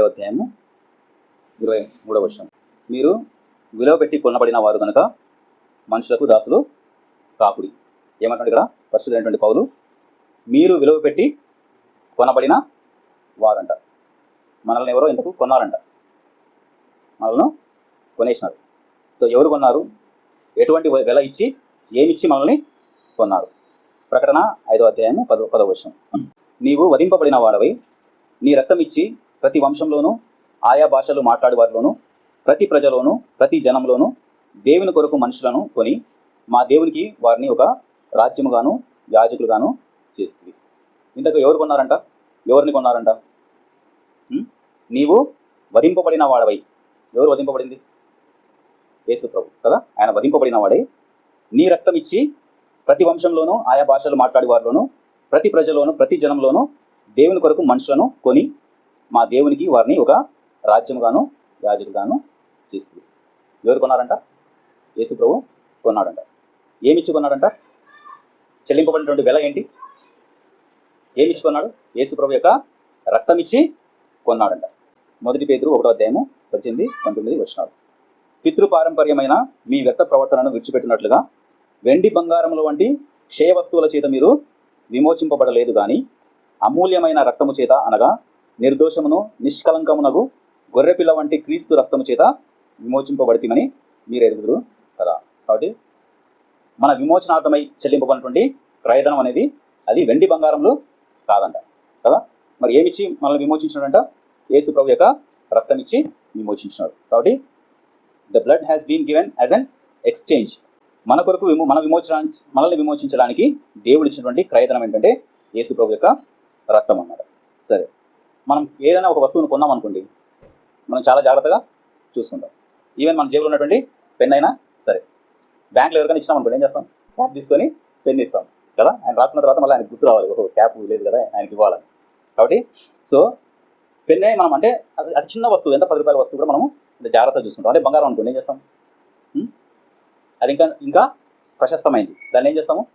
ఏడవ అధ్యాయము ఇరవై మూడవ వర్షం మీరు విలువ పెట్టి కొనబడిన వారు కనుక మనుషులకు దాసులు కాకుడి. ఏమంటాడు ఇక్కడ? పరిశుద్ధమైనటువంటి పౌలు మీరు విలువ పెట్టి కొనబడిన వారంట. మనల్ని ఎవరో ఎందుకు కొన్నారంట. మనల్ని కొనేసినారు. సో ఎవరు కొన్నారు? ఎటువంటి వెల ఇచ్చి ఏమిచ్చి మనల్ని కొన్నారు? ప్రకటన ఐదో అధ్యాయము పదో పదవ వర్షం నీవు వధింపబడిన వాడవై నీ రక్తం ఇచ్చి ప్రతి వంశంలోనూ ఆయా భాషలు మాట్లాడేవారిలోనూ ప్రతి ప్రజలోనూ ప్రతి జనంలోనూ దేవుని కొరకు మనుషులను కొని మా దేవునికి వారిని ఒక రాజ్యముగాను యాజకులుగాను చేస్తుంది. ఇంతకు ఎవరు కొన్నారంట? ఎవరిని కొన్నారంట? నీవు వధింపబడిన వాడవై. ఎవరు వధింపబడింది? యేసు ప్రభు కదా? ఆయన వధింపబడిన వాడే. నీ రక్తం ఇచ్చి ప్రతి వంశంలోనూ ఆయా భాషలు మాట్లాడే వారిలోనూ ప్రతి ప్రజలోనూ ప్రతి జనంలోనూ దేవుని కొరకు మనుషులను కొని మా దేవునికి వారిని ఒక రాజ్యముగాను యాజకుగాను చేస్తుంది. ఎవరు కొన్నారంట యేసు ప్రభు కొన్నాడంట. ఏమిచ్చి కొన్నాడంట చెల్లింపబడినటువంటి వెల ఏంటి? ఏమి కొన్నాడు యేసు ప్రభు యొక్క రక్తం ఇచ్చి కొన్నాడంట. మొదటి పేదరు ఒకటో అధ్యాయము వచ్చింది పంతొమ్మిది వచ్చినాడు పితృపారంపర్యమైన మీ వ్యర్థ ప్రవర్తనను విడిచిపెట్టినట్లుగా వెండి బంగారముల వంటి క్షయ వస్తువుల చేత మీరు విమోచింపబడలేదు కానీ అమూల్యమైన రక్తము చేత అనగా నిర్దోషమును నిష్కలంకమునగు గొర్రెపిల్ల వంటి క్రీస్తు రక్తము చేత విమోచింపబడితిమని మీరు ఎరుగుదురు కదా. కాబట్టి మన విమోచనార్థమై చెల్లింపబడినటువంటి క్రయధనం అనేది అది వెండి బంగారంలో కాదంట కదా. మరి ఏమిచ్చి మనల్ని విమోచించినాడంట? యేసు ప్రభు యొక్క రక్తం ఇచ్చి విమోచించినాడు. కాబట్టి the blood has been given as an exchange. మన కొరకు విమో మన విమోచన మనల్ని విమోచించడానికి దేవుడు ఇచ్చినటువంటి క్రయధనం ఏంటంటే యేసు ప్రభు యొక్క రక్తం అన్నమాట సరే. మనం ఏదైనా ఒక వస్తువును కొన్నాం అనుకోండి మనం చాలా జాగ్రత్తగా చూసుకుంటాం. ఈవెన్ మన జేబులో ఉన్నటువంటి పెన్ అయినా సరే. బ్యాంక్లో ఎవరికైనా ఇచ్చినాం అనుకోండి ఏం చేస్తాం? క్యాప్ తీసుకొని పెన్ ఇస్తాం కదా? ఆయన రాసిన తర్వాత మళ్ళీ ఆయనకు గుర్తు రావాలి. ఓహో క్యాప్ లేదు కదా ఆయనకి ఇవ్వాలని. కాబట్టి సో పెన్నే మనం అంటే అది అది చిన్న వస్తువు ఎంత? పది రూపాయల వస్తువు కూడా మనము జాగ్రత్తగా చూసుకుంటాం. అంటే బంగారం అనుకోండి ఏం చేస్తాం? Hmm? అది ఇంకా ఇంకా ప్రశస్తమైంది. దాన్ని ఏం చేస్తాము?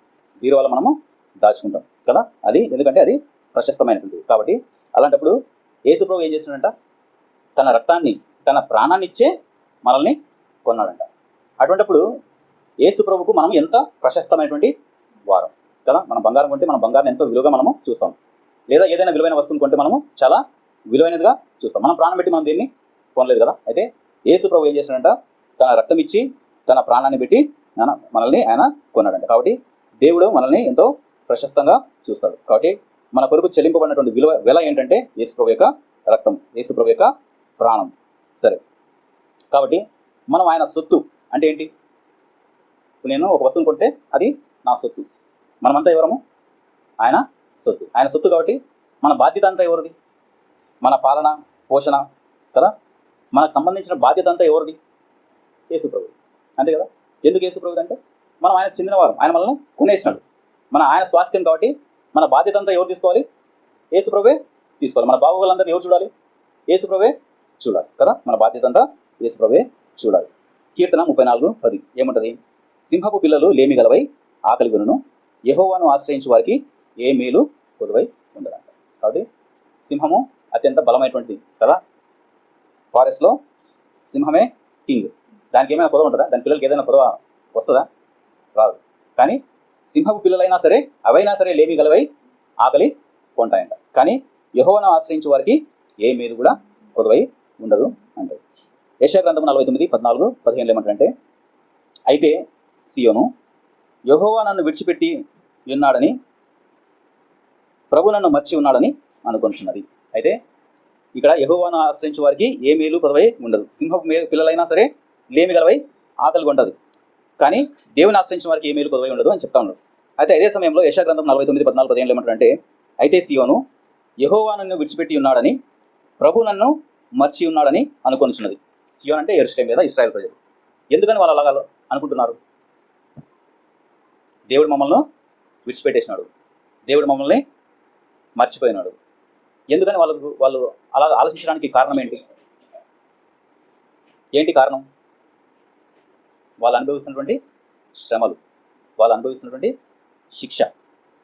బీరువాలో మనము దాచుకుంటాం కదా? అది ఎందుకంటే అది ప్రశస్తమైనటువంటి. కాబట్టి అలాంటప్పుడు యేసుప్రభు ఏం చేస్తున్నాడంట? తన రక్తాన్ని తన ప్రాణాన్ని ఇచ్చే మనల్ని కొన్నాడంట. అటువంటిప్పుడు ఏసుప్రభుకు మనం ఎంత ప్రశస్తమైనటువంటి వారం. కదా? మనం బంగారం కొంటే మనం బంగారం ఎంతో విలువగా మనము చూస్తాం. లేదా ఏదైనా విలువైన వస్తువుని కొంటే మనము చాలా విలువైనదిగా చూస్తాం. మనం ప్రాణం పెట్టి మనం దీన్ని కొనలేదు కదా? అయితే యేసు ప్రభు ఏం చేసినాడంట తన రక్తం ఇచ్చి తన ప్రాణాన్ని పెట్టి మనల్ని ఆయన కొన్నాడంట. కాబట్టి దేవుడు మనల్ని ఎంతో ప్రశస్తంగా చూస్తాడు. కాబట్టి మన కొరకు చెల్లింపబడినటువంటి విలువ వెల ఏంటంటే యేసుప్రభు యొక్క రక్తం యేసుప్రభు యొక్క ప్రాణం. సరే. కాబట్టి మనం ఆయన సొత్తు అంటే ఏంటి? నేను ఒక వస్తువును కొంటే అది నా సొత్తు. మనమంతా ఎవరము? ఆయన సొత్తు. ఆయన సొత్తు కాబట్టి మన బాధ్యత అంతా ఎవరిది? మన పాలన పోషణ కదా? మనకు సంబంధించిన బాధ్యత అంతా ఎవరిది? యేసుప్రభు అంతే కదా? ఎందుకు యేసుప్రభు అంటే? మనం ఆయన చెందినవారు ఆయన మనల్ని కొనేసినాడు. మన ఆయన స్వాస్థ్యం కాబట్టి మన బాధ్యత అంతా ఎవరు తీసుకోవాలి? ఏసుప్రభే తీసుకోవాలి. మన బాగోగులందరినీ ఎవరు చూడాలి? ఏసుప్రభే చూడాలి కదా? మన బాధ్యత అంతా యేసుప్రభే చూడాలి. కీర్తన ముప్పై నాలుగు పది. ఏముంటుంది? సింహపు పిల్లలు లేమి గలవై ఆకలి గుణను యహోవాను ఆశ్రయించే వారికి ఏ మేలు కొలువై ఉండదంట. కాబట్టి సింహము అత్యంత బలమైనటువంటిది కదా? ఫారెస్ట్లో సింహమే కింగ్. దానికి ఏమైనా పొదవ ఉంటుందా? దాని పిల్లలకి ఏదైనా పొదవ వస్తుందా? రాదు. కానీ సింహపు పిల్లలైనా సరే అవైనా సరే లేమి గలవై ఆకలి కొంటాయంట. కానీ యహోవను ఆశ్రయించే వారికి ఏ మేలు కూడా కొదవై ఉండదు అంటే యశా గ్రంథం నలభై తొమ్మిది పద్నాలుగు పదిహేనులు ఏమంటారంటే అయితే సియోను యహోవా నన్ను విడిచిపెట్టి ఉన్నాడని ప్రభు నన్ను మర్చి ఉన్నాడని అనుకుంటున్నది అయితే ఇక్కడ యహోవాను ఆశ్రయించే వారికి ఏ మేలు కొదవై ఉండదు. సింహపు పిల్లలైనా సరే లేమి గలవై ఆకలి కొంటది. కానీ దేవుని ఆశ్రయించిన వారికి ఏ మేలు ఉండదు అని చెప్తా ఉన్నాడు. అయితే అదే సమయంలో యశాగ్రంథం నలభై తొమ్మిది పద్నాలుగు పదిహేను ఏమంటారంటే అయితే సియోను యహోవా నన్ను విడిచిపెట్టి ఉన్నాడని ప్రభు నన్ను మర్చి ఉన్నాడని అనుకొనిచున్నది. సియోన్ అంటే ఎరుసలేం మీద ఇస్రాయల్ ప్రజలు. ఎందుకని వాళ్ళు అలాగా అనుకుంటున్నారు? దేవుడు మమ్మల్ని విడిచిపెట్టేసినాడు. దేవుడు మమ్మల్ని మర్చిపోయినాడు. ఎందుకని వాళ్ళకు వాళ్ళు అలా ఆలోచించడానికి కారణం ఏంటి? ఏంటి కారణం? వాళ్ళు అనుభవిస్తున్నటువంటి శ్రమలు వాళ్ళు అనుభవిస్తున్నటువంటి శిక్ష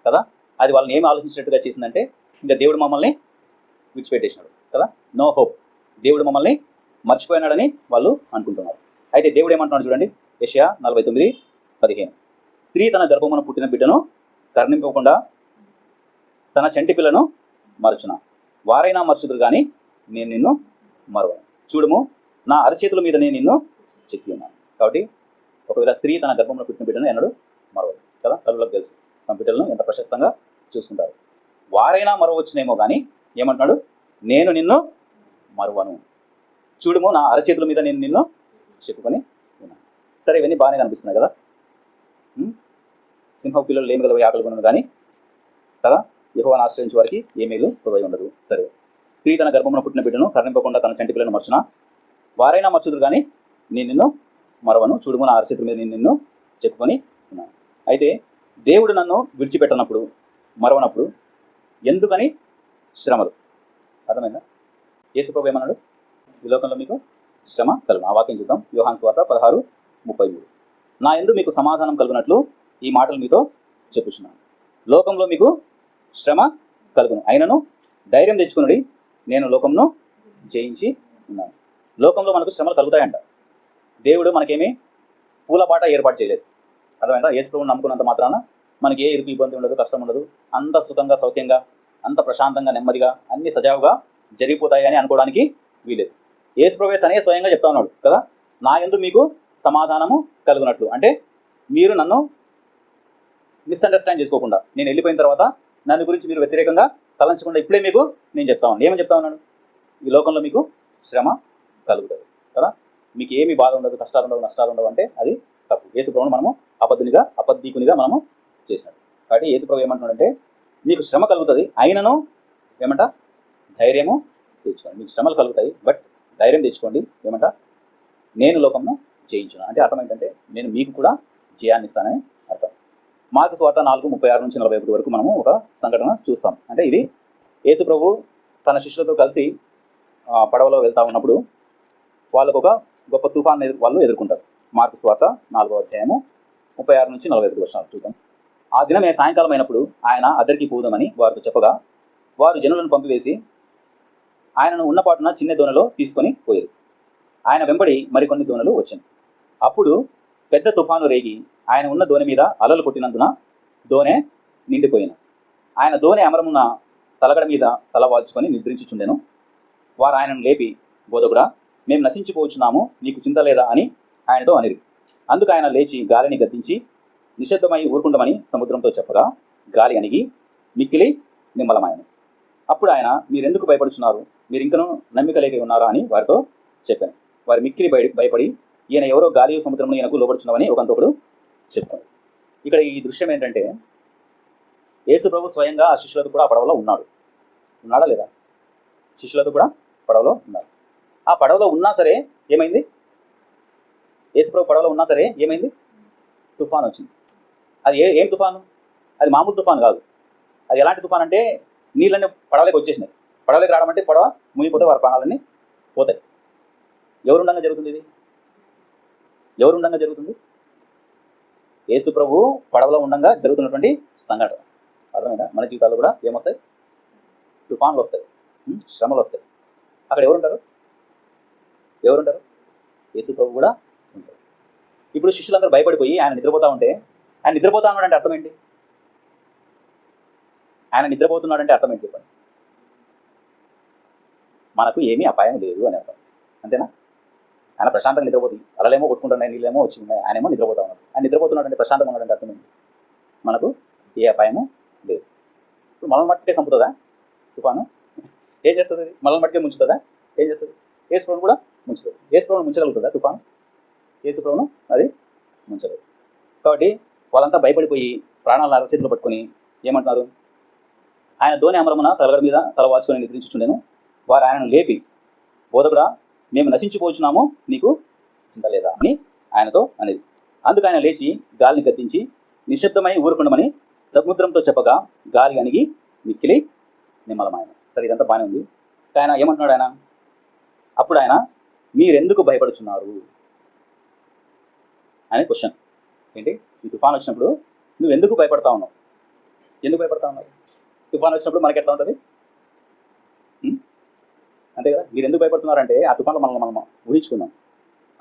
కదా? అది వాళ్ళని ఏం ఆలోచించినట్టుగా చేసిందంటే ఇంకా దేవుడు మమ్మల్ని విడిచిపెట్టేసినాడు కదా? No hope. దేవుడు మమ్మల్ని మర్చిపోయినాడని వాళ్ళు అనుకుంటున్నారు. అయితే దేవుడు ఏమంటున్నాడు చూడండి యెషయా నలభై తొమ్మిది పదిహేను. స్త్రీ తన గర్భమున పుట్టిన బిడ్డను కర్ణింపకుండా తన చంటి పిల్లను మరచున? వారైనా మరచుదురు కానీ నేను నిన్ను మరవను. చూడుము నా అరచేతుల మీద నేను నిన్ను చెక్కి ఉన్నాను. కాబట్టి ఒకవేళ స్త్రీ తన గర్భంలో పుట్టిన బిడ్డను ఎన్నడు మరవదు కదా? తల్లులకు తెలుసు. తమ బిడ్డలను ఎంత ప్రశస్తంగా చూసుకుంటారు. వారైనా మరవచ్చునేమో కానీ ఏమంటున్నాడు? నేను నిన్ను మరువను. చూడుము నా అరచేతుల మీద నేను నిన్ను చెప్పుకొని ఉన్నాను. సరే ఇవన్నీ బాగానే కనిపిస్తున్నాయి కదా? సింహ పిల్లలు లేమి గల ఆకలి కొనను కానీ కదా? యహోవాను ఆశ్రయించే వారికి ఏ మేలు హృదయం ఉండదు. సరే స్త్రీ తన గర్భంలో పుట్టిన బిడ్డను కరణింపకుండా తన చంటి పిల్లను మర్చున? వారైనా మర్చుదురు కానీ నేను నిన్ను మరవను చూడుమని నా అరచేతుల మీద నేను నిన్ను చెప్పుకొని ఉన్నాను. అయితే దేవుడు నన్ను విడిచిపెట్టనప్పుడు మరవనప్పుడు ఎందుకని శ్రమలు? అర్థమైందా? యేసుప్రభు ఏమన్నాడు? ఈ లోకంలో మీకు శ్రమ కలుగు ఆ వాక్యం చూద్దాం. యోహాన్ స్వార్త పదహారు ముప్పై మూడు. నా ఎందు మీకు సమాధానం కలుగునట్లు ఈ మాటలు మీతో చెప్పుచున్నాను. లోకంలో మీకు శ్రమ కలుగును. అయినను ధైర్యం తెచ్చుకునుడి నేను లోకంను జయించి ఉన్నాను. లోకంలో మనకు శ్రమలు కలుగుతాయంట. దేవుడు మనకేమీ పూలపాట ఏర్పాటు చేయలేదు. అర్థమైందా? యేసుప్రభుని నమ్ముకున్నంత మాత్రాన మనకి ఏ ఇరుకు ఇబ్బంది ఉండదు కష్టం ఉండదు. అంత సుఖంగా సౌఖ్యంగా అంత ప్రశాంతంగా నెమ్మదిగా అన్ని సజావుగా జరిగిపోతాయి అని అనుకోవడానికి వీలేదు యేసుప్రభే తనే స్వయంగా చెప్తా ఉన్నాడు కదా? నా ఎందు మీకు సమాధానము కలుగునట్లు. అంటే మీరు నన్ను మిస్అండర్స్టాండ్ చేసుకోకుండా నేను వెళ్ళిపోయిన తర్వాత నన్ను గురించి మీరు వ్యతిరేకంగా తలంచకుండా ఇప్పుడే మీకు నేను చెప్తా ఉన్నాను. ఏమని చెప్తా ఉన్నాను ఈ లోకంలో మీకు శ్రమ కలుగుతుంది కదా? మీకు ఏమి బాధ ఉండదు కష్టాలు ఉండవు నష్టాలు ఉండవు అంటే అది తప్పు. యేసుప్రభుని మనము అబద్ధునిగా అబద్ధీకునిగా మనము చేసినట్టు కాబట్టి యేసుప్రభు ఏమంటున్నాడంటే మీకు శ్రమ కలుగుతుంది అయినను ఏమంట? ధైర్యము తెచ్చుకోండి మీకు శ్రమలు కలుగుతాయి బట్ ధైర్యం తెచ్చుకోండి ఏమంట? నేను లోకంను జయించును. అంటే అర్థం ఏంటంటే నేను మీకు కూడా జయాన్ని ఇస్తానని అర్థం. మార్కు స్వార్థ నాలుగు ముప్పై ఆరు నుంచి నలభై ఒకటి వరకు మనము ఒక సంఘటన చూస్తాం. అంటే ఇది యేసు ప్రభు తన శిష్యులతో కలిసి పడవలో వెళ్తా ఉన్నప్పుడు వాళ్ళకు ఒక గొప్ప తుఫాన్ ఎదు- వాళ్ళు ఎదుర్కొంటారు. మార్కు స్వార్థ నాలుగో అధ్యాయము ముప్పై ఆరు నుంచి నలభై ఐదు వర్షాలు చూద్దాం. ఆ దినమే సాయంకాలం అయినప్పుడు ఆయన అద్దరికి పోదామని వారితో చెప్పగా వారు జనులను పంపివేసి ఆయనను ఉన్నపాటున చిన్న దోణలో తీసుకొని పోయారు. ఆయన వెంబడి మరికొన్ని దోణలు వచ్చింది అప్పుడు పెద్ద తుఫాను రేగి ఆయన ఉన్న దోణి మీద అలలు కొట్టినందున దోణె నిండిపోయిన. ఆయన దోణి అమరమున తలగడ మీద తల వాల్చుకొని నిద్రించుచుండెను. వారు ఆయనను లేపి బోధకుడా మేము నశించిపోవచ్చున్నాము నీకు చింత లేదా అని ఆయనతో అనిరి. అందుకు ఆయన లేచి గాలిని గద్దించి నిశ్శబ్దమై ఊరుకుండమని సముద్రంతో చెప్పగా గాలి అణిగి మిక్కిలి నిమ్మలమాయను అప్పుడు ఆయన మీరెందుకు భయపడుచున్నారు? మీరు ఇంకనూ నమ్మిక లేక ఉన్నారా? అని వారితో చెప్పాను. వారి మిక్కిలి భయ భయపడి ఈయన ఎవరో గాలి సముద్రంలో ఈయనకు లోబడుచున్నామని ఒకంతొకడు చెప్తాడు ఇక్కడ ఈ దృశ్యం ఏంటంటే యేసు ప్రభు స్వయంగా ఆ శిష్యులతో కూడా ఆ పడవలో ఉన్నాడు. ఉన్నాడా లేదా? శిష్యులతో కూడా పడవలో ఉన్నాడు. ఆ పడవలో ఉన్నా సరే ఏమైంది? ఏసుప్రభు పడవలో ఉన్నా సరే ఏమైంది? తుఫాన్ వచ్చింది. అది ఏ ఏం తుఫాను? అది మామూలు తుఫాను కాదు. అది ఎలాంటి తుఫాన్ అంటే నీళ్ళన్నీ పడవలకి వచ్చేసినాయి. పడవలకి రావడం అంటే పడవ మునిగిపోతే వారి ప్రాణాలన్నీ పోతాయి. ఎవరుండంగా జరుగుతుంది ఇది? ఎవరుండంగా జరుగుతుంది? యేసు ప్రభు పడవలో ఉండంగా జరుగుతున్నటువంటి సంఘటన. అర్థమైందా? మన జీవితాల్లో కూడా ఏమొస్తాయి? తుఫాన్లు వస్తాయి. శ్రమలు వస్తాయి. అక్కడ ఎవరుంటారు? ఎవరుంటారు? యేసు ప్రభు కూడా ఉంటారు. ఇప్పుడు శిష్యులందరూ భయపడిపోయి ఆయన నిద్రపోతా ఉంటే ఆయన నిద్రపోతా ఉన్నాడంటే అర్థం ఏంటి? ఆయన నిద్రపోతున్నాడంటే అర్థం ఏంటి చెప్పండి? మనకు ఏమీ అపాయం లేదు అని అర్థం. అంతేనా? ఆయన ప్రశాంతంగా నిద్రపోతుంది అలలేమో కొట్టుకుంటున్నాయి నీళ్ళేమో వచ్చి ఉన్నాయి ఆయనేమో నిద్రపోతా ఉన్నాడు. ఆయన నిద్రపోతున్నాడు అంటే ప్రశాంతంగా ఉన్నాడంటే అర్థం ఏంటి? మనకు ఏ అపాయము లేదు. ఇప్పుడు మనల్ని మట్టికే చంపుతుందా? తుఫాను? ఏం చేస్తుంది? మనల్ని మట్టికే ముంచుతుందా? ఏం చేస్తుంది? ఏసుప్రభుని కూడా ముంచుతుంది ఏసుప్రభుని ముంచగలుగుతుందా తుఫాను? ఏసుప్రభును అది ముంచలేదు. కాబట్టి వాళ్ళంతా భయపడిపోయి ప్రాణాలను అరచేతులు పట్టుకొని ఏమంటున్నారు? ఆయన ధోని అమరమున తలగడ మీద తల వాచుకొని నిద్రించుచుండెను. వారు ఆయనను లేపి బోధకుడా మేము నశించిపోచున్నాము నీకు చింత లేదా? అని ఆయనతో అనేది అందుకు ఆయన లేచి గాలిని గద్దించి నిశ్శబ్దమై ఊరుకుండమని సముద్రంతో చెప్పగా గాలి అణిగి మిక్కిలి నిమ్మలమాయన. సరే ఇదంతా బాగానే ఉంది. ఆయన ఏమంటున్నాడు ఆయన? అప్పుడు ఆయన మీరెందుకు భయపడుచున్నారు? అనే క్వశ్చన్ ఏంటి? ఈ తుఫాన్ వచ్చినప్పుడు నువ్వు ఎందుకు భయపడతా ఉన్నావు? ఎందుకు భయపడతా ఉన్నావు? తుఫాన్ వచ్చినప్పుడు మనకి ఎట్లా ఉంటుంది? అంతే కదా? మీరు ఎందుకు భయపడుతున్నారంటే ఆ తుఫాన్లో మనం మనం ఊహించుకుందాం.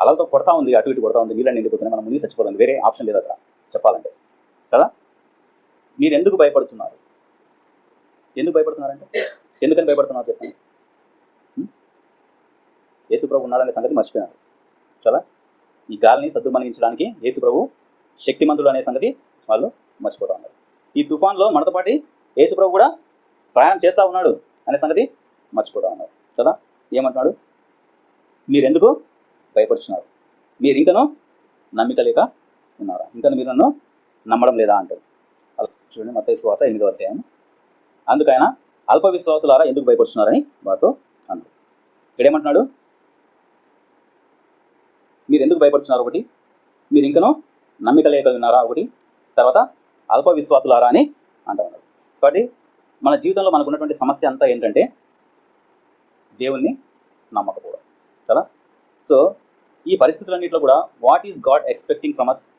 అలలతో కొడతా ఉంది అటు ఇటు కొడతా ఉంది నీళ్ళని నిండిపోతున్నాయి మనం మునిగి చచ్చిపోతుంది వేరే ఆప్షన్ లేదు అక్కడ చెప్పాలంటే. కదా? మీరు ఎందుకు భయపడుతున్నారు? ఎందుకు భయపడుతున్నారంటే? ఎందుకని భయపడుతున్నారు చెప్పండి. యేసుప్రభు ఉన్నాడనే సంగతి మర్చిపోయినారు కదా ఈ గాలిని సద్దుమణించడానికి యేసుప్రభు శక్తిమంతుడు అనే సంగతి వాళ్ళు మర్చిపోతా ఉన్నారు. ఈ తుఫాన్లో మనతో పాటు యేసుప్రభు కూడా ప్రయాణం చేస్తూ ఉన్నాడు అనే సంగతి మర్చిపోతా ఉన్నారు. కదా? ఏమంటున్నాడు? మీరెందుకు భయపడుచున్నారు? మీరు ఇంకనూ నమ్మిక లేక ఉన్నారా? ఇంకా మీరు నన్ను నమ్మడం లేదా అంటారు. అలా చూడండి మత స్వాత ఎనిమిదో అధ్యాయం. అందుకైనా అల్ప విశ్వాసులారా ఎందుకు భయపడుతున్నారని వారితో అన్నాడు. ఇక్కడేమంటున్నాడు మీరు ఎందుకు భయపడుతున్నారు ఒకటి? మీరు ఇంకనో నమ్మిక లేక ఒకటి? తర్వాత అల్ప విశ్వాసులారా అని అంటున్నారు కాబట్టి మన జీవితంలో మనకు ఉన్నటువంటి సమస్య అంతా ఏంటంటే దేవుణ్ణి నమ్మకపోవడం. కదా? సో ఈ పరిస్థితులన్నింటిలో కూడా what is God expecting from us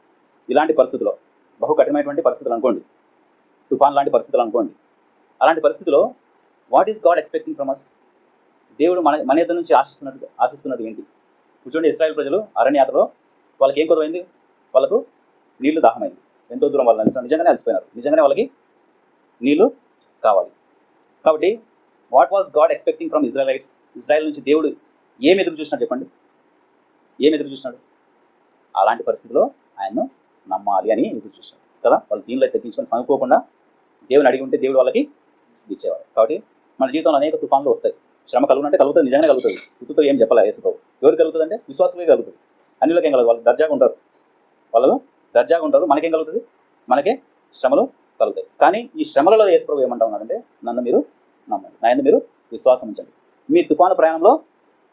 ఇలాంటి పరిస్థితుల్లో బహు కఠినమైనటువంటి పరిస్థితులు అనుకోండి. తుఫాన్ లాంటి పరిస్థితులు అనుకోండి. అలాంటి పరిస్థితిలో what is God expecting from us దేవుడు మన మన ఇద్దరు నుంచి ఆశిస్తున్నట్టు ఆశిస్తున్నది ఏంటి? కూర్చోండి ఇస్రాయల్ ప్రజలు అరణ్యాతలో వాళ్ళకి ఏం కొదవైంది వాళ్ళకు నీళ్ళు దాహమైంది. ఎంతో దూరం వాళ్ళు నడిచిన నిజంగానే అలసిపోయినారు. నిజంగానే వాళ్ళకి నీళ్ళు కావాలి. కాబట్టి what was God expecting from Israelites Israel నుంచి దేవుడు ఏం ఎదురు చూసినాడు చెప్పండి? ఏం ఎదురు చూసినాడు? అలాంటి పరిస్థితిలో ఆయన్ను నమ్మాలి అని ఎదురు చూసినాడు. కదా? వాళ్ళు దీనిలో తగ్గించుకొని సనుకోకుండా దేవుని అడిగి ఉంటే దేవుడు వాళ్ళకి ఇచ్చేవాడు. కాబట్టి మన జీవితంలో అనేక తుఫాన్లు వస్తాయి. శ్రమ కలుగునంటే కలుగుతుంది నిజంగానే కలుగుతుంది. ఉత్తుతో ఏం చెప్పలే యేసుప్రభు? ఎవరు కలుగుతుంది అంటే విశ్వాసమే కలుగుతుంది. అన్నిలోకి ఏం కలదు వాళ్ళు దర్జాగా ఉంటారు. వాళ్ళు దర్జాగా ఉంటారు. మనకేం కలుగుతుంది? మనకే శ్రమలు కలుగుతాయి. కానీ ఈ శ్రమలలో యేసుప్రభు ఏమంటా ఉన్నాడంటే నన్ను మీరు నమ్మండి. నాయన మీరు విశ్వాసం ఉంచండి. మీ తుఫాను ప్రయాణంలో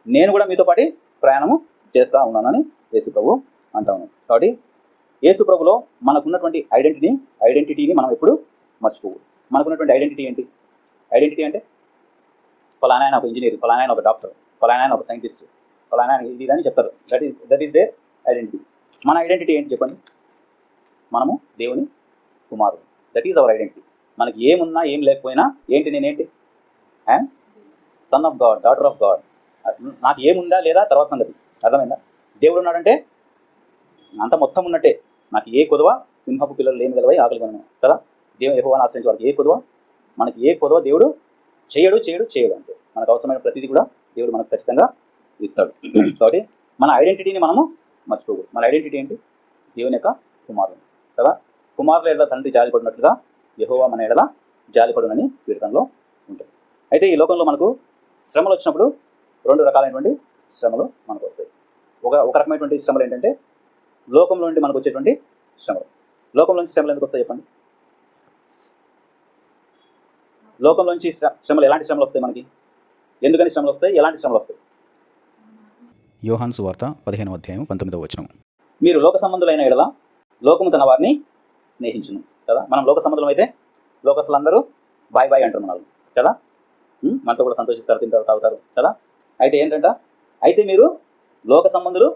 నేను కూడా మీతో పాటి ప్రయాణము చేస్తూ ఉన్నానని యేసుప్రభు అంటా ఉన్నాను కాబట్టి యేసుప్రభులో మనకున్నటువంటి ఐడెంటిటీ ఐడెంటిటీని మనం ఎప్పుడు మర్చిపోవు మనకున్నటువంటి ఐడెంటిటీ ఏంటి? ఐడెంటిటీ అంటే ఫలానా ఒక ఇంజనీర్ ఫలానా ఒక డాక్టర్ పలానాయన ఒక సైంటిస్ట్ ఫలానా ఇది అని చెప్తారు. That is that is the identity మన ఐడెంటిటీ ఏంటి చెప్పండి? మనము దేవుని కుమారుడు. దట్ ఈజ్ అవర్ ఐడెంటిటీ మనకి ఏమున్నా ఏం లేకపోయినా ఏంటి నేనేంటి? And son of God daughter of God నాకు ఏముందా లేదా తర్వాత సంగతి. అర్థమైందా? దేవుడు ఉన్నాడంటే అంత మొత్తం ఉన్నట్టే. నాకు ఏ కొదవ సింహపు పిల్లలు లేని గలవై ఆకలి కొనను కదా? దేవుని యెహోవాను ఆశ్రయించే వారికి ఏ కొదవ? మనకి ఏ కొదవ దేవుడు చేయడు చేయడు చేయడు అంతే మనకు అవసరమైన ప్రతిదీ కూడా దేవుడు మనకు ఖచ్చితంగా ఇస్తాడు. కాబట్టి మన ఐడెంటిటీని మనము మర్చిపోకూడదు. మన ఐడెంటిటీ ఏంటి? దేవుని యొక్క కుమారుడు. కదా? కుమారుల ఎడల తండ్రి జాలిపడినట్లుగా యహోవా మన ఎడల జాలిపడునని కీర్తనలో ఉంటుంది. అయితే ఈ లోకంలో మనకు శ్రమలు వచ్చినప్పుడు రెండు రకాలైనటువంటి శ్రమలు మనకు వస్తాయి. ఒక ఒక రకమైనటువంటి శ్రమలు ఏంటంటే లోకంలో నుండి మనకు వచ్చేటువంటి శ్రమలు. లోకంలో నుంచి శ్రమలు ఎందుకు వస్తాయి చెప్పండి? లోకంలోంచి శ్రమలు ఎలాంటి శ్రమలు వస్తాయి మనకి? ఎందుకని శ్రమలు వస్తాయి? ఎలాంటి శ్రమలు వస్తాయి? యోహాన్ సువార్త పదిహేనవ అధ్యాయం పంతొమ్మిదవ వచనం. మీరు లోక సంబంధులైన ఎడల లోకము తన వారిని స్నేహించును కదా? మనం లోక సంబంధులం అయితే లోకస్తులందరూ బాయ్ బాయ్ అంటారు మనల్ని కదా? మనతో కూడా సంతోషిస్తారు తింటారు తాగుతారు కదా? అయితే ఏంటంట? అయితే మీరు లోక సంబంధులు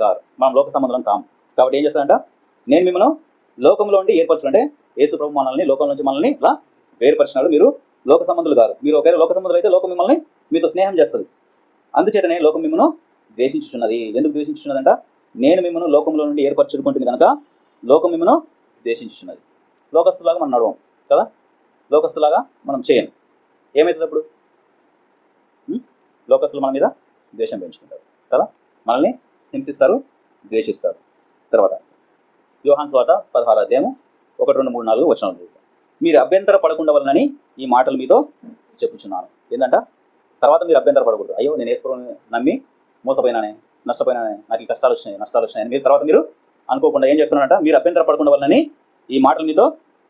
కారు. మనం లోక సంబంధులం కాము. కాబట్టి ఏం చేస్తారంట? నేను మిమ్మల్ని లోకంలో ఉండి ఏర్పరచుకుంటే యేసు ప్రభు మనల్ని లోకం నుంచి మనల్ని ఇలా వేరుపరిచినాడు. మీరు లోక సంబంధులు కాదు మీరు ఒకవేళ లోక సంబంధులు అయితే లోకం మిమ్మల్ని మీతో స్నేహం చేస్తుంది. అందుచేతనే లోకం మిమ్మల్ని ద్వేషించుచున్నది. ఎందుకు ద్వేషించుచున్నదంట? నేను మిమ్మల్ని లోకంలో నుండి ఏర్పరచుకుంటుంది కనుక లోకం మిమ్మల్ని ద్వేషించుచున్నది. లోకస్తులాగా మనం నడవం కదా? లోకస్తులాగా మనం చేయం. ఏమవుతుంది అప్పుడు? లోకస్తులు మన మీద ద్వేషం పెంచుకుంటారు కదా? మనల్ని హింసిస్తారు ద్వేషిస్తారు. తర్వాత యోహాన్ స్వాత పదహారు అధ్యాయం ఒకటి రెండు మూడు నాలుగు వచ్చిన మీరు అభ్యంతర పడకుండా వలనని ఈ మాటలు మీతో చెప్పుచున్నాను. ఏంటంట తర్వాత మీరు అభ్యంతర పడకూడదు. అయ్యో నేను వేసుకోవడం నమ్మి మోసపోయినానే నష్టపోయినానే నాకు ఈ కష్టాలు వచ్చినాయి నష్టాలు వచ్చినాయి మీరు తర్వాత మీరు అనుకోకుండా ఏం చేస్తున్నారంట? మీరు అభ్యంతర పడకుండా వల్లని ఈ మాటలు మీతో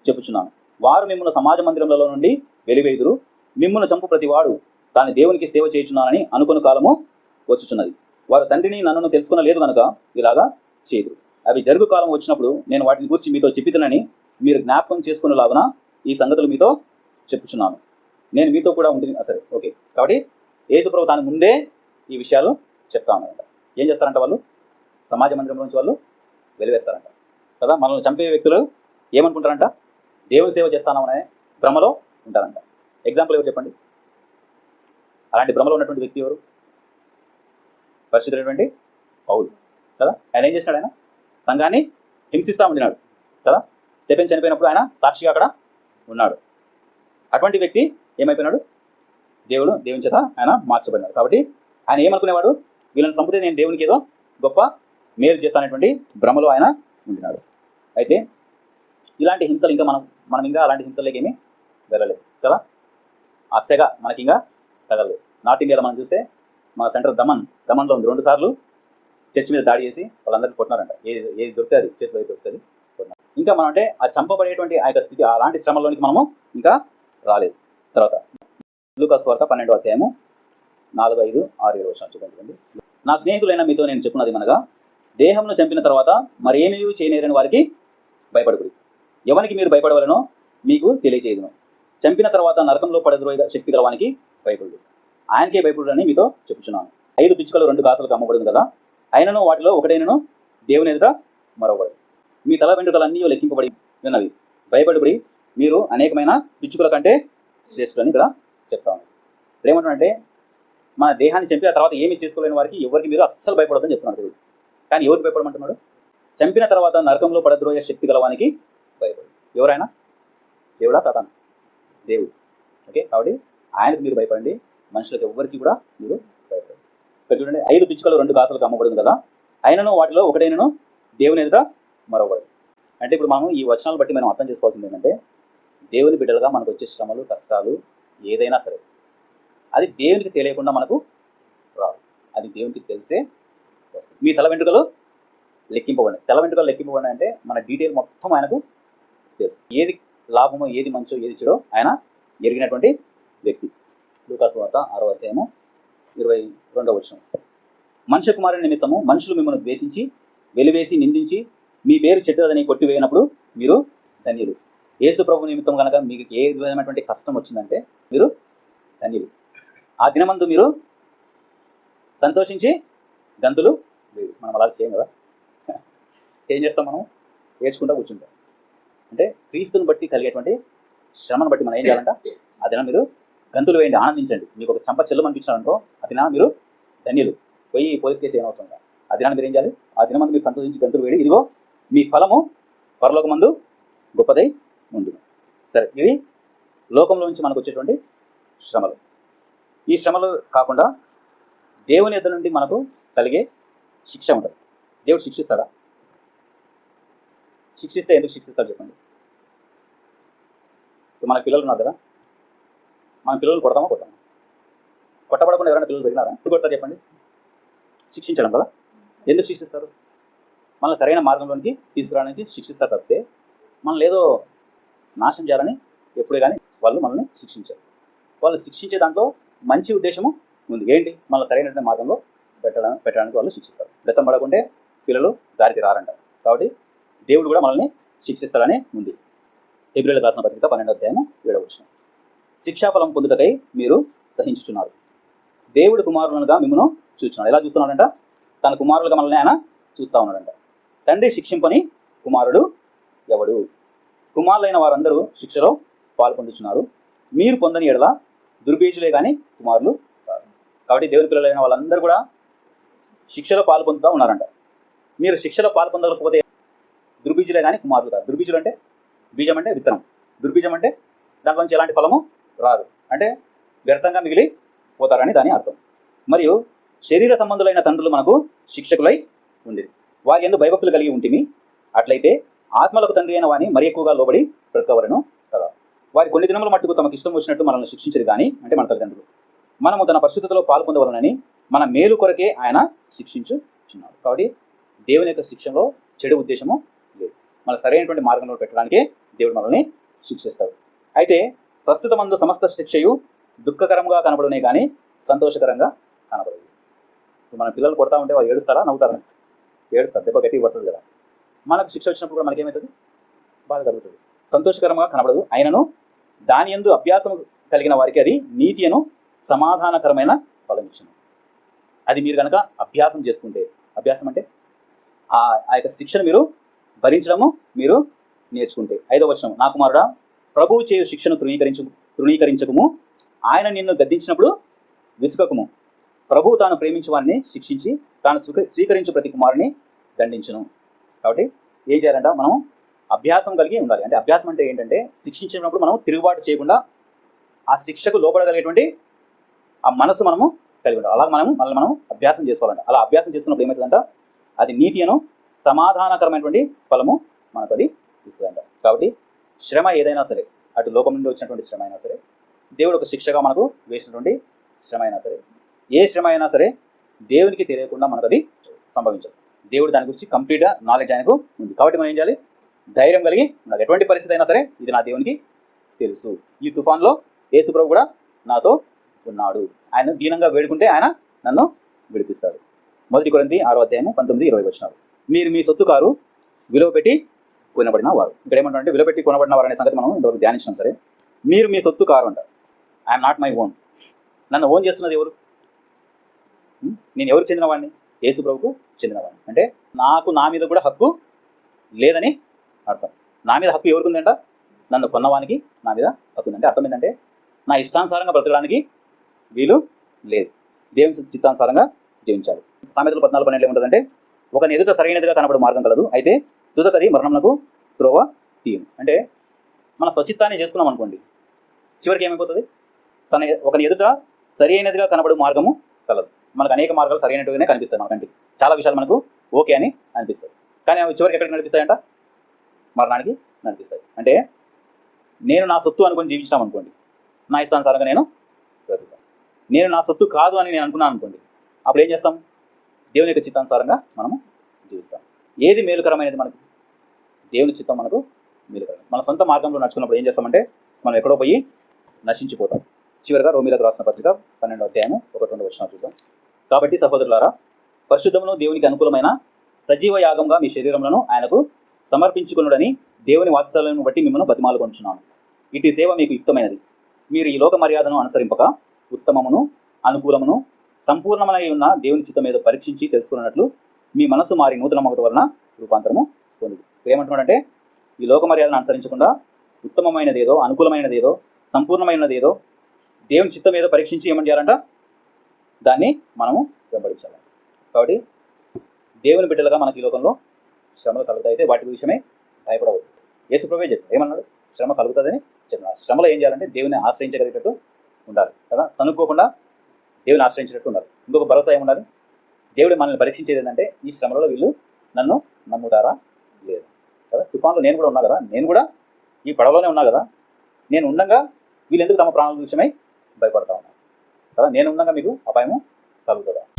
చెప్పుచున్నాను. వారు మిమ్మల్ని సమాజ మందిరంలో నుండి వెలివేదురు మిమ్మల్ని చంపు ప్రతివాడు తాను దేవునికి సేవ చేయుచున్నానని అనుకుని కాలము వచ్చుచున్నది. వారు తండ్రిని నన్ను తెలుసుకున్న లేదు కనుక ఇలాగా చేయదు అవి జరుగు కాలం వచ్చినప్పుడు నేను వాటిని గురించి మీతో చెప్పితనని మీరు జ్ఞాపకం చేసుకునేలాగున ఈ సంగతులు మీతో చెప్పుచున్నాను. నేను మీతో కూడా ఉంటుంది సరే ఓకే. కాబట్టి యేసుప్రభు తాను ముందే ఈ విషయాలు చెప్తా ఉన్నారంట ఏం చేస్తారంట వాళ్ళు? సమాజ మందిరం నుంచి వాళ్ళు వెలివేస్తారంట. కదా మనల్ని చంపే వ్యక్తులు ఏమనుకుంటారంట? దేవుని సేవ చేస్తానమనే భ్రమలో ఉంటారంట. ఎగ్జాంపుల్ ఎవరు చెప్పండి? అలాంటి భ్రమలో ఉన్నటువంటి వ్యక్తి ఎవరు? పరిశుద్ధుడైనటువంటి పౌలు. కదా ఆయన ఏం చేసినాడు ఆయన? సంఘాన్ని హింసిస్తూ ఉండినాడు కదా స్టెఫెన్ చనిపోయినప్పుడు ఆయన సాక్షిగా అక్కడ ఉన్నాడు. అటువంటి వ్యక్తి ఏమైపోయినాడు? దేవుడు దేవుని చేత ఆయన మార్చబడినాడు. కాబట్టి ఆయన ఏమనుకునేవాడు? వీళ్ళని చంపితే నేను దేవునికి ఏదో గొప్ప మేలు చేస్తానటువంటి భ్రమలో ఆయన ఉండినాడు. అయితే ఇలాంటి హింసలు ఇంకా మనం మనం ఇంకా అలాంటి హింసలకి ఏమీ వెళ్ళలేదు కదా? ఆ సెగ మనకి ఇంకా తగలలేదు. నార్త్ ఇండియాలో మనం చూస్తే మన సెంటర్ దమన్ దమన్లో ఉంది. రెండు సార్లు చర్చి మీద దాడి చేసి వాళ్ళందరినీ కొట్టినారంట. ఏది ఏది దొరికితే అది చేతిలో ఏది దొరికితే కొట్టినారు. ఇంకా మనం అంటే ఆ చంపబడేటువంటి ఆ యొక్క స్థితి అలాంటి శ్రమలోనికి మనము ఇంకా రాలేదు. తర్వాత లూకాస్ వార్త పన్నెండో అధ్యాయము నాలుగు ఐదు ఆరు ఏడు వచ్చిన చూడండి. నా స్నేహితులైన మీతో నేను చెప్పున్నది మనగా దేహంను చంపిన తర్వాత మరేమీ చేయనేరని వారికి భయపడకుడి ఎవరికి మీరు భయపడవలనో మీకు తెలియచేయదును. చంపిన తర్వాత నరకంలో పడద్రోయ శక్తి గలవానికి భయపడు ఆయనకే భయపడు అని మీతో చెప్పుచున్నాను. ఐదు పిచ్చుకలు రెండు కాసులకు అమ్మబడింది కదా? అయినను వాటిలో ఒకటైనను దేవుని ఎదుట మరొకడు మీ తల వెంట్రుకలన్నీ లెక్కింపబడి విన్నవి భయపడిపడి మీరు అనేకమైన పిచ్చుకల కంటే శ్రేష్ఠులని ఇక్కడ చెప్తాను ఇక్కడ మన దేహాన్ని చంపిన తర్వాత ఏమి చేసుకోలేని వారికి ఎవరికి మీరు అస్సలు భయపడదని చెప్తున్నాడు దేవుడు. కానీ ఎవరికి భయపడమంటున్నాడు? చంపిన తర్వాత నరకంలో పడద్రోయ శక్తి గలవానికి భయపడు. ఎవరైనా దేవుడా సాతాను. దేవుడు. ఓకే? కాబట్టి ఆయనకు మీరు భయపడండి. మనుషులకు ఎవ్వరికి కూడా మీరు భయపడండి ఇక్కడ చూడండి ఐదు పిచ్చుకలు రెండు కాసులకు అమ్మబడింది కదా? అయినను వాటిలో ఒకటైనను దేవుని ఎదుట మరొకడు అంటే ఇప్పుడు మనం ఈ వచనాలు బట్టి మనం అర్థం చేసుకోవాల్సింది ఏంటంటే దేవుని బిడ్డలుగా మనకు వచ్చే శ్రమలు కష్టాలు ఏదైనా సరే అది దేవునికి తెలియకుండా మనకు రాదు. అది దేవునికి తెలిసే వస్తుంది. మీ తల వెంట్రుకలు లెక్కింపబడి తల వెంట్రుకలు లెక్కింపబడి అంటే మన డీటెయిల్ మొత్తం ఆయనకు తెలుసు. ఏది లాభమో ఏది మంచో ఏది చెడో ఆయన ఎరిగినటువంటి వ్యక్తి. లూకాస్ వార్త ఆరో అధ్యాయము ఇరవై రెండవ వచనం. మనుష్య కుమారుని నిమిత్తము మనుషులు మిమ్మల్ని ద్వేషించి వెలివేసి నిందించి మీ పేరు చెడ్డదని కొట్టివేయనప్పుడు మీరు ధన్యులు. యేసు ప్రభు నిమిత్తం కనుక మీకు ఏ విధమైనటువంటి కష్టం వచ్చిందంటే మీరు ధన్యులు. ఆ దినమందు మీరు సంతోషించి గంతులు మనం అలా చేయం కదా. ఏం చేస్తాం మనం? ఏడ్చుకుంటా కూర్చుంటాం. అంటే క్రీస్తుని బట్టి కలిగేటువంటి శ్రమను బట్టి మనం ఏం చేయాలంట? ఆ దినం మీరు గంతులు వేయండి ఆనందించండి. మీకు ఒక చంప చెల్లు అనిపించాలనుకో ఆ దిన మీరు ధన్యులు. పోయి పోలీస్ కేసు ఏమవసరం అవసరం లేదు. ఆ దినాన్ని మీరు ఏం చేయాలి? ఆ దినమందు మీరు సంతోషించి గంతులు వేయండి. ఇదిగో మీ ఫలము పరలోకమందు గొప్పదై ఉంది సరే ఇది లోకంలో నుంచి మనకు వచ్చేటువంటి శ్రమలు. ఈ శ్రమలు కాకుండా దేవుని ఎద్ద నుండి మనకు కలిగే శిక్ష ఉంటుంది. దేవుడు శిక్షిస్తాడా? శిక్షిస్తే ఎందుకు శిక్షిస్తాడు చెప్పండి. మన పిల్లలు ఉన్నారు కదా? మన పిల్లలు కొడతామా కొట్టామా? కొట్టబడకుండా ఎవరైనా పిల్లలు పెరిగినారా ఎందుకు కొడతారు చెప్పండి. శిక్షించడం కదా? ఎందుకు శిక్షిస్తారు? మనల్ని సరైన మార్గంలోనికి తీసుకురావడానికి శిక్షిస్తారు తప్పితే మనల్ని ఏదో నాశనం చేయాలని ఎప్పుడే కానీ వాళ్ళు మనల్ని శిక్షించారు. వాళ్ళు శిక్షించే దాంట్లో మంచి ఉద్దేశము ఉంది ఏంటి? మళ్ళీ సరైనటువంటి మార్గంలో పెట్టడం పెట్టడానికి వాళ్ళు శిక్షిస్తారు. గతం పడకుంటే పిల్లలు దారికి రారంట. కాబట్టి దేవుడు కూడా మనల్ని శిక్షిస్తారని ఉంది. ఏప్రిల్ రాసిన పత్రిక పన్నెండో అధ్యాయం ఏడవ వచ్చిన శిక్షాఫలం పొందుటకై మీరు సహించుచున్నారు. దేవుడు కుమారులుగా మిమ్మల్ని చూస్తున్నాడు ఎలా చూస్తున్నాడంట? తన కుమారులుగా మనల్ని ఆయన చూస్తా ఉన్నాడంట. తండ్రి శిక్షింపని కుమారుడు ఎవడు? కుమారులైన వారందరూ శిక్షలో పాల్పొందుతున్నారు మీరు పొందని ఎడల దుర్బీజులే కానీ కుమారులు కాదు. కాబట్టి దేవుని పిల్లలైన వాళ్ళందరూ కూడా శిక్షలో పాల్పొందుతూ ఉన్నారంట. మీరు శిక్షలో పాల్పొందకపోతే దుర్బీజులే కానీ కుమారులు కాదు. దుర్బీజులు అంటే బీజం అంటే విత్తనం. దుర్బీజం అంటే దాంట్లోంచి ఎలాంటి ఫలము రాదు. అంటే వ్యర్థంగా మిగిలి పోతారని దాని అర్థం. మరియు శరీర సంబంధులైన తండ్రులు మనకు శిక్షకులై ఉంది వారి ఎందు భయభక్తులు కలిగి ఉంటిమి. అట్లయితే ఆత్మలకు తండ్రి అయిన వాని మరి ఎక్కువగా లోబడి బ్రతకవలను వారి కొన్ని దినముల మట్టుకు తమకు ఇష్టం వచ్చినట్టు మనల్ని శిక్షించరు కానీ అంటే మన తల్లిదండ్రులు. మనము తన పరిస్థితుల్లో పాల్పొందవలనని మన మేలు కొరకే ఆయన శిక్షించుచున్నాడు. కాబట్టి దేవుని యొక్క శిక్షలో చెడు ఉద్దేశము లేదు. మన సరైనటువంటి మార్గంలో పెట్టడానికే దేవుడు మనల్ని శిక్షిస్తాడు. అయితే ప్రస్తుత మందు సమస్త శిక్షయు దుఃఖకరంగా కనబడునే కానీ సంతోషకరంగా కనబడదు. ఇప్పుడు మన పిల్లలు కొడతా ఉంటే వాళ్ళు ఏడుస్తారా? నవ్వుతారా? ఏడుస్తారు. దెబ్బ గట్టి పడుతుంది కదా. మనకు శిక్ష వచ్చినప్పుడు కూడా మనకేమవుతుంది? బాధ కలుగుతుంది. సంతోషకరంగా కనబడదు. అయినను దాని ఎందు అభ్యాసం కలిగిన వారికి అది నీతి అను సమాధానకరమైన ఫలం అది మీరు కనుక అభ్యాసం చేసుకుంటే అభ్యాసం అంటే? ఆ యొక్క శిక్షను మీరు భరించడము మీరు నేర్చుకుంటే. ఐదో వచనం నా కుమారుడా ప్రభువు చేయు శిక్షను తృణీకరించు తృణీకరించకము. ఆయన నిన్ను గద్దించినప్పుడు విసుకకము ప్రభువు తాను ప్రేమించు వారిని శిక్షించి తాను స్వీకరించు ప్రతి కుమారుని దండించును. కాబట్టి ఏం చేయాలంట? మనం అభ్యాసం కలిగి ఉండాలి. అంటే అభ్యాసం అంటే ఏంటంటే శిక్షించినప్పుడు మనం తిరుగుబాటు చేయకుండా ఆ శిక్షకు లోపడగలిగేటువంటి ఆ మనసు మనము కలిగి ఉండాలి. అలా మనము మనల్ని మనం అభ్యాసం చేసుకోవాలంట. అలా అభ్యాసం చేసుకున్నప్పుడు ఏమవుతుందంట అది నీతి అను సమాధానకరమైనటువంటి ఫలము మనకు అది ఇస్తుందంట. కాబట్టి శ్రమ ఏదైనా సరే అటు లోకం నుండి వచ్చినటువంటి శ్రమ అయినా సరే దేవుడు ఒక శిక్షగా మనకు వేసినటువంటి శ్రమ అయినా సరే ఏ శ్రమ అయినా సరే దేవునికి తెలియకుండా మనకు అది సంభవించదు. దేవుడు దాని గురించి కంప్లీట్గా నాలెడ్జ్ ఆయనకు ఉంది. కాబట్టి మనం ఏం చేయాలి? ధైర్యం కలిగి నాకు ఎటువంటి పరిస్థితి అయినా సరే ఇది నా దేవునికి తెలుసు. ఈ తుఫాన్లో యేసుప్రభు కూడా నాతో ఉన్నాడు. ఆయన దీనంగా వేడుకుంటే ఆయన నన్ను విడిపిస్తాడు. మొదటి కొరింది ఆరో అధ్యాయము పంతొమ్మిది ఇరవై వచ్చినారు మీరు మీ సొత్తు కారు విలువ పెట్టి కొనబడిన వారు. ఇక్కడ ఏమంటారంటే విలువ పెట్టి కొనబడిన వారు అనే సంగతి మనం ఇంతవరకు ధ్యానించినాం సరే. మీరు మీ సొత్తు కారు అంటారు ఐఎమ్ నాట్ మై ఓన్ నన్ను ఓన్ చేస్తున్నది ఎవరు? నేను ఎవరికి చెందినవాడిని? యేసు ప్రభుకు చెందినవాడిని. అంటే నాకు నా మీద కూడా హక్కు లేదని అర్థం. నా మీద హక్కు ఎవరికి ఉందంట నన్ను కొన్నవానికి నా మీద హక్కు ఉందంటే అర్థం ఏంటంటే నా ఇష్టానుసారంగా బ్రతకడానికి వీలు లేదు. దేవుని చిత్తానుసారంగా జీవించాలి. సామెతలు పద్నాలుగు పన్నెండు ఏముంటుందంటే ఒక ఎదుట సరైనదిగా కనబడే మార్గం కలదు. అయితే తుదకది మరణంకు త్రోవ తీయను. అంటే మన స్వచిత్తాన్ని చేసుకున్నాం అనుకోండి చివరికి ఏమైపోతుంది? తన ఒకని ఎదుట సరి అయినదిగా కనబడే మార్గము కలదు. మనకు అనేక మార్గాలు సరైనట్టుగానే కనిపిస్తాయి మన చాలా విషయాలు మనకు ఓకే అని అనిపిస్తాయి. కానీ అవి చివరికి ఎక్కడికి నడిపిస్తాయంట? మరణానికి నడిపిస్తాయి. అంటే నేను నా సొత్తు అనుకుని జీవించాం అనుకోండి. నా ఇష్టానుసారంగా నేను బ్రతుకుతాను నేను నా సొత్తు కాదు అని నేను అనుకున్నాను అనుకోండి అప్పుడు ఏం చేస్తాం? దేవుని యొక్క చిత్తానుసారంగా మనము జీవిస్తాం. ఏది మేలుకరమైనది మనకు? దేవుని చిత్తం మనకు మేలుకరం. మన సొంత మార్గంలో నడుచుకున్నప్పుడు ఏం చేస్తామంటే మనం ఎక్కడో పోయి నశించిపోతాం. చివరిగా రోమిలకు రాసిన పత్రిక పన్నెండో అధ్యాయము ఒకటి రెండు వచ్చిన చూద్దాం. కాబట్టి సహోదరులారా పరిశుద్ధమును దేవునికి అనుకూలమైన సజీవ యాగంగా మీ శరీరములను ఆయనకు సమర్పించుకునుడని దేవుని వాత్సల్యం బట్టి మిమ్మల్ని బతిమాలుకొంటున్నాను. ఇటు సేవ మీకు యుక్తమైనది. మీరు ఈ లోక మర్యాదను అనుసరింపక ఉత్తమమును అనుకూలమును సంపూర్ణమై ఉన్న దేవుని చిత్తం మీద పరీక్షించి తెలుసుకున్నట్లు మీ మనసు మారి నూతన ఒకటి వలన రూపాంతరము పొంది ఏమంటున్నాడంటే ఈ లోక మర్యాదను అనుసరించకుండా ఉత్తమమైనది ఏదో అనుకూలమైనది ఏదో సంపూర్ణమైనది ఏదో దేవుని చిత్తం ఏదో పరీక్షించి ఏమని చేయాలంట? దాన్ని మనము వెంబడించాలి. కాబట్టి దేవుని బిడ్డలుగా మనకి ఈ లోకంలో శ్రమలు కలుగుతాయి వాటి విషయమే భయపడవద్దు. యేసుప్రభే చెప్పాడు. ఏమన్నాడు? శ్రమ కలుగుతుందని చెప్పిన శ్రమలో ఏం చేయాలంటే దేవుని ఆశ్రయించగలిగేటట్టు ఉండాలి. కదా? సనుక్కోకుండా దేవుని ఆశ్రయించేటట్టు ఉండాలి. ఇంకొక భరోసా ఏముండాలి? దేవుడు మనల్ని పరీక్షించేది ఏంటంటే ఈ శ్రమలలో వీళ్ళు నన్ను నమ్ముతారా? లేదు. కదా? తుఫాన్లో నేను కూడా ఉన్నా కదా? నేను కూడా ఈ పడవలోనే ఉన్నా కదా? నేను ఉండగా వీళ్ళు ఎందుకు తమ ప్రాణాల విషయమై భయపడతా ఉన్నారు? కదా? నేను ఉండగా మీకు అపాయము కలుగుతుందా?